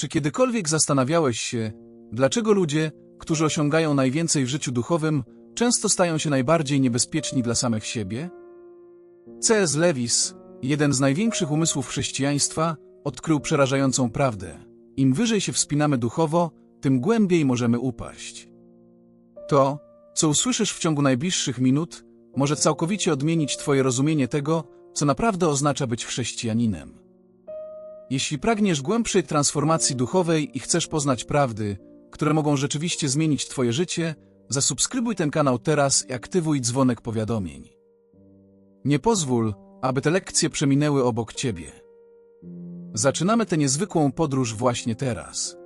Czy kiedykolwiek zastanawiałeś się, dlaczego ludzie, którzy osiągają najwięcej w życiu duchowym, często stają się najbardziej niebezpieczni dla samych siebie? C.S. Lewis, jeden z największych umysłów chrześcijaństwa, odkrył przerażającą prawdę. Im wyżej się wspinamy duchowo, tym głębiej możemy upaść. To, co usłyszysz w ciągu najbliższych minut, może całkowicie odmienić Twoje rozumienie tego, co naprawdę oznacza być chrześcijaninem. Jeśli pragniesz głębszej transformacji duchowej i chcesz poznać prawdy, które mogą rzeczywiście zmienić Twoje życie, zasubskrybuj ten kanał teraz i aktywuj dzwonek powiadomień. Nie pozwól, aby te lekcje przeminęły obok Ciebie. Zaczynamy tę niezwykłą podróż właśnie teraz.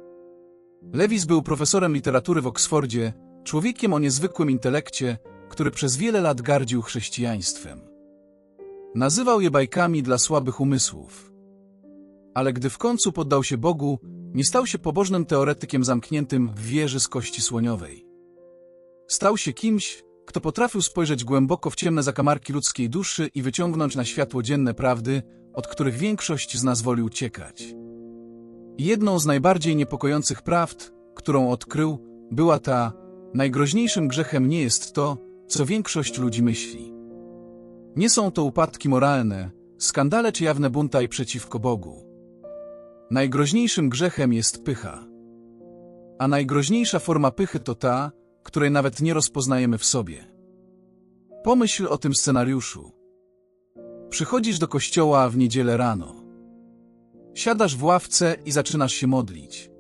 Lewis był profesorem literatury w Oksfordzie, człowiekiem o niezwykłym intelekcie, który przez wiele lat gardził chrześcijaństwem. Nazywał je bajkami dla słabych umysłów. Ale gdy w końcu poddał się Bogu, nie stał się pobożnym teoretykiem zamkniętym w wieży z kości słoniowej. Stał się kimś, kto potrafił spojrzeć głęboko w ciemne zakamarki ludzkiej duszy i wyciągnąć na światło dzienne prawdy, od których większość z nas woli uciekać. Jedną z najbardziej niepokojących prawd, którą odkrył, była ta, najgroźniejszym grzechem nie jest to, co większość ludzi myśli. Nie są to upadki moralne, skandale czy jawne buntaj przeciwko Bogu. Najgroźniejszym grzechem jest pycha. A najgroźniejsza forma pychy to ta, której nawet nie rozpoznajemy w sobie. Pomyśl o tym scenariuszu. Przychodzisz do kościoła w niedzielę rano. Siadasz w ławce i zaczynasz się modlić.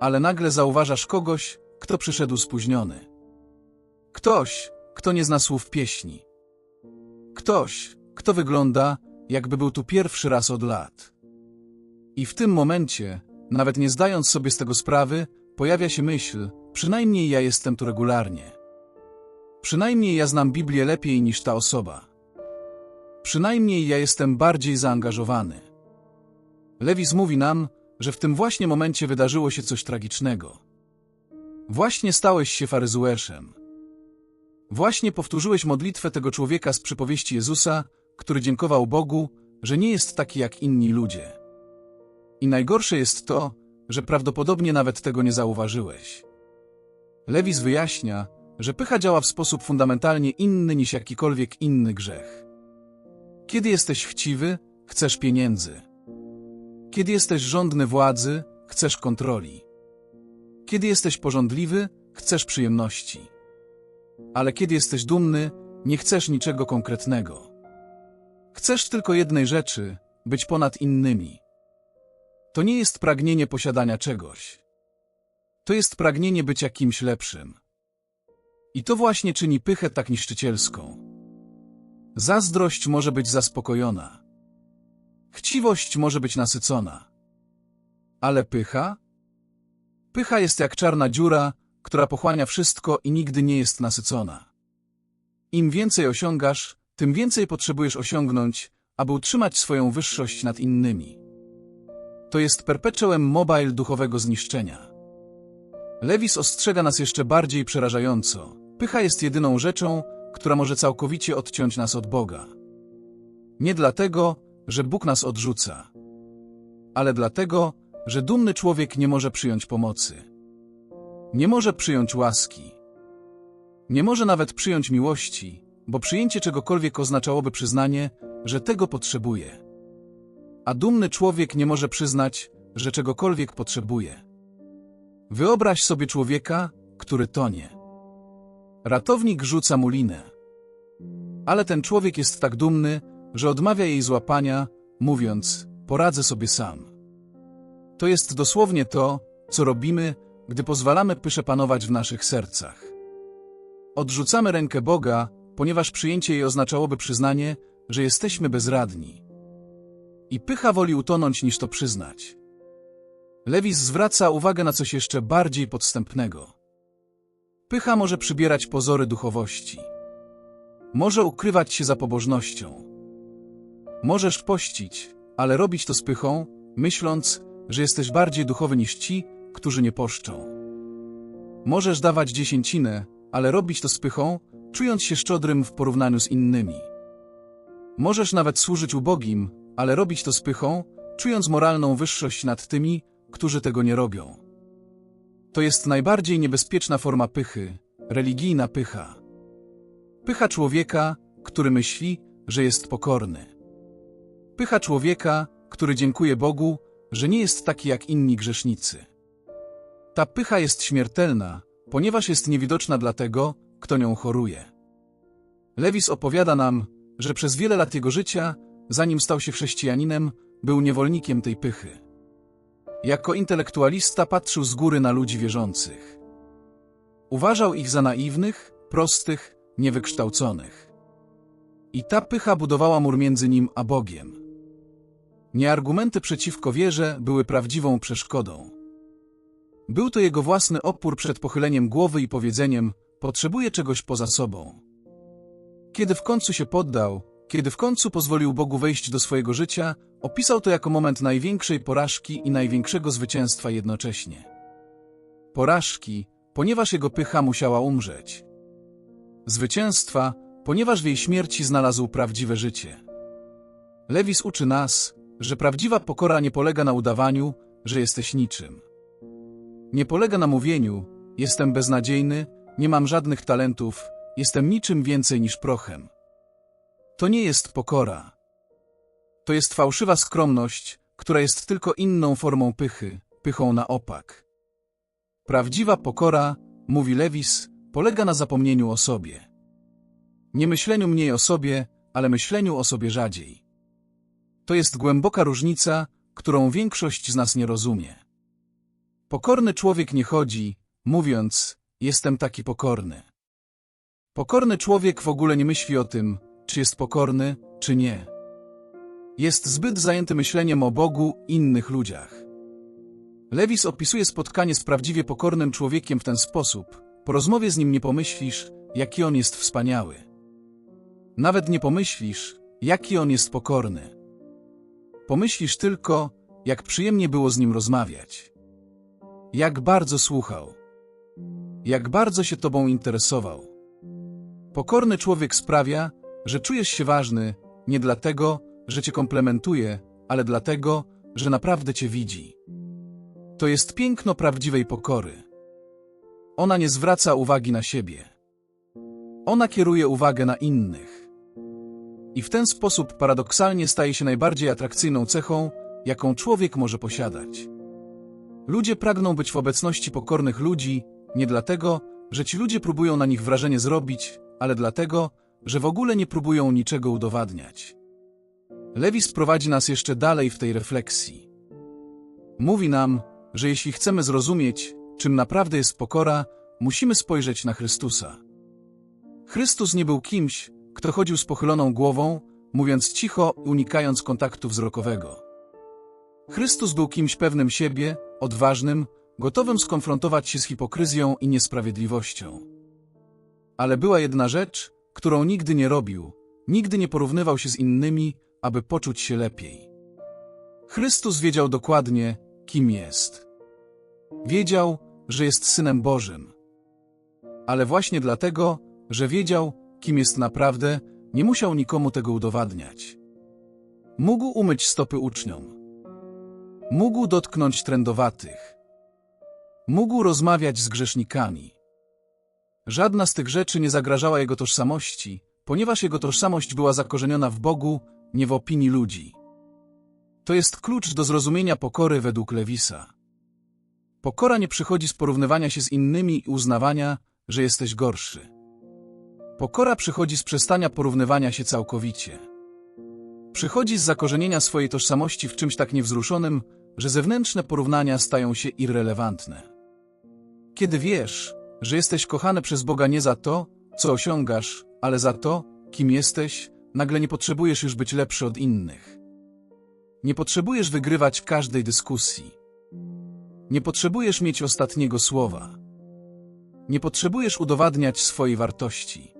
Ale nagle zauważasz kogoś, kto przyszedł spóźniony. Ktoś, kto nie zna słów pieśni. Ktoś, kto wygląda, jakby był tu pierwszy raz od lat. I w tym momencie, nawet nie zdając sobie z tego sprawy, pojawia się myśl, przynajmniej ja jestem tu regularnie. Przynajmniej ja znam Biblię lepiej niż ta osoba. Przynajmniej ja jestem bardziej zaangażowany. Lewis mówi nam, że w tym właśnie momencie wydarzyło się coś tragicznego. Właśnie stałeś się faryzueszem. Właśnie powtórzyłeś modlitwę tego człowieka z przypowieści Jezusa, który dziękował Bogu, że nie jest taki jak inni ludzie. I najgorsze jest to, że prawdopodobnie nawet tego nie zauważyłeś. Lewis wyjaśnia, że pycha działa w sposób fundamentalnie inny niż jakikolwiek inny grzech. Kiedy jesteś chciwy, chcesz pieniędzy. Kiedy jesteś żądny władzy, chcesz kontroli. Kiedy jesteś pożądliwy, chcesz przyjemności. Ale kiedy jesteś dumny, nie chcesz niczego konkretnego. Chcesz tylko jednej rzeczy, być ponad innymi. To nie jest pragnienie posiadania czegoś. To jest pragnienie bycia kimś lepszym. I to właśnie czyni pychę tak niszczycielską. Zazdrość może być zaspokojona. Chciwość może być nasycona. Ale pycha? Pycha jest jak czarna dziura, która pochłania wszystko i nigdy nie jest nasycona. Im więcej osiągasz, tym więcej potrzebujesz osiągnąć, aby utrzymać swoją wyższość nad innymi. To jest perpetuum mobile duchowego zniszczenia. Lewis ostrzega nas jeszcze bardziej przerażająco. Pycha jest jedyną rzeczą, która może całkowicie odciąć nas od Boga. Nie dlatego, że Bóg nas odrzuca, ale dlatego, że dumny człowiek nie może przyjąć pomocy. Nie może przyjąć łaski. Nie może nawet przyjąć miłości, bo przyjęcie czegokolwiek oznaczałoby przyznanie, że tego potrzebuje. A dumny człowiek nie może przyznać, że czegokolwiek potrzebuje. Wyobraź sobie człowieka, który tonie. Ratownik rzuca mu linę. Ale ten człowiek jest tak dumny, że odmawia jej złapania, mówiąc, poradzę sobie sam. To jest dosłownie to, co robimy, gdy pozwalamy pysze panować w naszych sercach. Odrzucamy rękę Boga, ponieważ przyjęcie jej oznaczałoby przyznanie, że jesteśmy bezradni. I pycha woli utonąć niż to przyznać. Lewis zwraca uwagę na coś jeszcze bardziej podstępnego. Pycha może przybierać pozory duchowości. Może ukrywać się za pobożnością. Możesz pościć, ale robić to z pychą, myśląc, że jesteś bardziej duchowy niż ci, którzy nie poszczą. Możesz dawać dziesięcinę, ale robić to z pychą, czując się szczodrym w porównaniu z innymi. Możesz nawet służyć ubogim, ale robić to z pychą, czując moralną wyższość nad tymi, którzy tego nie robią. To jest najbardziej niebezpieczna forma pychy, religijna pycha. Pycha człowieka, który myśli, że jest pokorny. Pycha człowieka, który dziękuje Bogu, że nie jest taki jak inni grzesznicy. Ta pycha jest śmiertelna, ponieważ jest niewidoczna dla tego, kto nią choruje. Lewis opowiada nam, że przez wiele lat jego życia, zanim stał się chrześcijaninem, był niewolnikiem tej pychy. Jako intelektualista patrzył z góry na ludzi wierzących. Uważał ich za naiwnych, prostych, niewykształconych. I ta pycha budowała mur między nim a Bogiem. Nie argumenty przeciwko wierze były prawdziwą przeszkodą. Był to jego własny opór przed pochyleniem głowy i powiedzeniem: Potrzebuję czegoś poza sobą. Kiedy w końcu się poddał, kiedy w końcu pozwolił Bogu wejść do swojego życia, opisał to jako moment największej porażki i największego zwycięstwa jednocześnie. Porażki, ponieważ jego pycha musiała umrzeć. Zwycięstwa, ponieważ w jej śmierci znalazł prawdziwe życie. Lewis uczy nas, że prawdziwa pokora nie polega na udawaniu, że jesteś niczym. Nie polega na mówieniu, jestem beznadziejny, nie mam żadnych talentów, jestem niczym więcej niż prochem. To nie jest pokora. To jest fałszywa skromność, która jest tylko inną formą pychy, pychą na opak. Prawdziwa pokora, mówi Lewis, polega na zapomnieniu o sobie. Nie myśleniu mniej o sobie, ale myśleniu o sobie rzadziej. To jest głęboka różnica, którą większość z nas nie rozumie. Pokorny człowiek nie chodzi, mówiąc, jestem taki pokorny. Pokorny człowiek w ogóle nie myśli o tym, czy jest pokorny, czy nie. Jest zbyt zajęty myśleniem o Bogu, innych ludziach. Lewis opisuje spotkanie z prawdziwie pokornym człowiekiem w ten sposób. Po rozmowie z nim nie pomyślisz, jaki on jest wspaniały. Nawet nie pomyślisz, jaki on jest pokorny. Pomyślisz tylko, jak przyjemnie było z nim rozmawiać. Jak bardzo słuchał. Jak bardzo się tobą interesował. Pokorny człowiek sprawia, że czujesz się ważny nie dlatego, że cię komplementuje, ale dlatego, że naprawdę cię widzi. To jest piękno prawdziwej pokory. Ona nie zwraca uwagi na siebie. Ona kieruje uwagę na innych. I w ten sposób paradoksalnie staje się najbardziej atrakcyjną cechą, jaką człowiek może posiadać. Ludzie pragną być w obecności pokornych ludzi nie dlatego, że ci ludzie próbują na nich wrażenie zrobić, ale dlatego, że w ogóle nie próbują niczego udowadniać. Lewis prowadzi nas jeszcze dalej w tej refleksji. Mówi nam, że jeśli chcemy zrozumieć, czym naprawdę jest pokora, musimy spojrzeć na Chrystusa. Chrystus nie był kimś, kto chodził z pochyloną głową, mówiąc cicho, unikając kontaktu wzrokowego. Chrystus był kimś pewnym siebie, odważnym, gotowym skonfrontować się z hipokryzją i niesprawiedliwością. Ale była jedna rzecz, którą nigdy nie robił, nigdy nie porównywał się z innymi, aby poczuć się lepiej. Chrystus wiedział dokładnie, kim jest. Wiedział, że jest Synem Bożym. Ale właśnie dlatego, że wiedział, kim jest naprawdę, nie musiał nikomu tego udowadniać. Mógł umyć stopy uczniom. Mógł dotknąć trędowatych. Mógł rozmawiać z grzesznikami. Żadna z tych rzeczy nie zagrażała jego tożsamości, ponieważ jego tożsamość była zakorzeniona w Bogu, nie w opinii ludzi. To jest klucz do zrozumienia pokory według Lewisa. Pokora nie przychodzi z porównywania się z innymi i uznawania, że jesteś gorszy. Pokora przychodzi z przestania porównywania się całkowicie. Przychodzi z zakorzenienia swojej tożsamości w czymś tak niewzruszonym, że zewnętrzne porównania stają się irrelevantne. Kiedy wiesz, że jesteś kochany przez Boga nie za to, co osiągasz, ale za to, kim jesteś, nagle nie potrzebujesz już być lepszy od innych. Nie potrzebujesz wygrywać każdej dyskusji. Nie potrzebujesz mieć ostatniego słowa. Nie potrzebujesz udowadniać swojej wartości.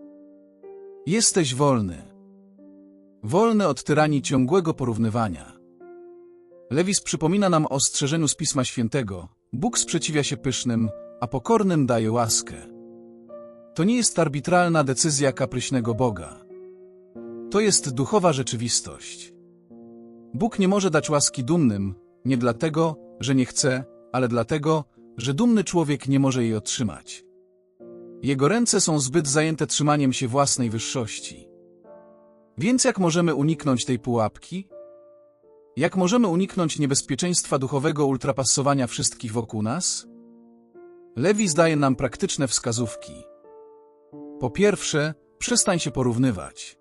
Jesteś wolny. Wolny od tyranii ciągłego porównywania. Lewis przypomina nam o ostrzeżeniu z Pisma Świętego. Bóg sprzeciwia się pysznym, a pokornym daje łaskę. To nie jest arbitralna decyzja kapryśnego Boga. To jest duchowa rzeczywistość. Bóg nie może dać łaski dumnym, nie dlatego, że nie chce, ale dlatego, że dumny człowiek nie może jej otrzymać. Jego ręce są zbyt zajęte trzymaniem się własnej wyższości. Więc jak możemy uniknąć tej pułapki? Jak możemy uniknąć niebezpieczeństwa duchowego ultrapassowania wszystkich wokół nas? Lewi zdaje nam praktyczne wskazówki. Po pierwsze, przestań się porównywać.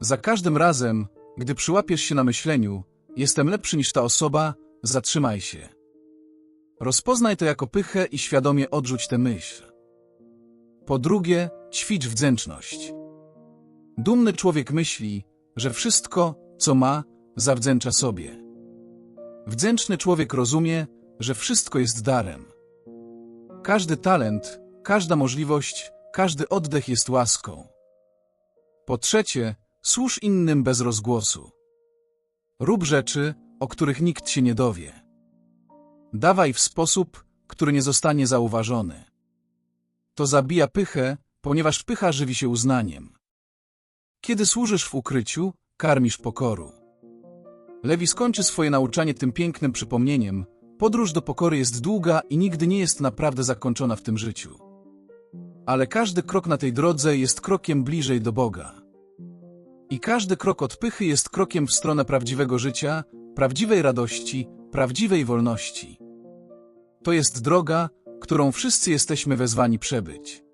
Za każdym razem, gdy przyłapiesz się na myśleniu, jestem lepszy niż ta osoba, zatrzymaj się. Rozpoznaj to jako pychę i świadomie odrzuć tę myśl. Po drugie, ćwicz wdzięczność. Dumny człowiek myśli, że wszystko, co ma, zawdzięcza sobie. Wdzięczny człowiek rozumie, że wszystko jest darem. Każdy talent, każda możliwość, każdy oddech jest łaską. Po trzecie, służ innym bez rozgłosu. Rób rzeczy, o których nikt się nie dowie. Dawaj w sposób, który nie zostanie zauważony. To zabija pychę, ponieważ pycha żywi się uznaniem. Kiedy służysz w ukryciu, karmisz pokoru. Lewi skończy swoje nauczanie tym pięknym przypomnieniem. Podróż do pokory jest długa i nigdy nie jest naprawdę zakończona w tym życiu. Ale każdy krok na tej drodze jest krokiem bliżej do Boga. I każdy krok od pychy jest krokiem w stronę prawdziwego życia, prawdziwej radości, prawdziwej wolności. To jest droga, którą wszyscy jesteśmy wezwani przebyć.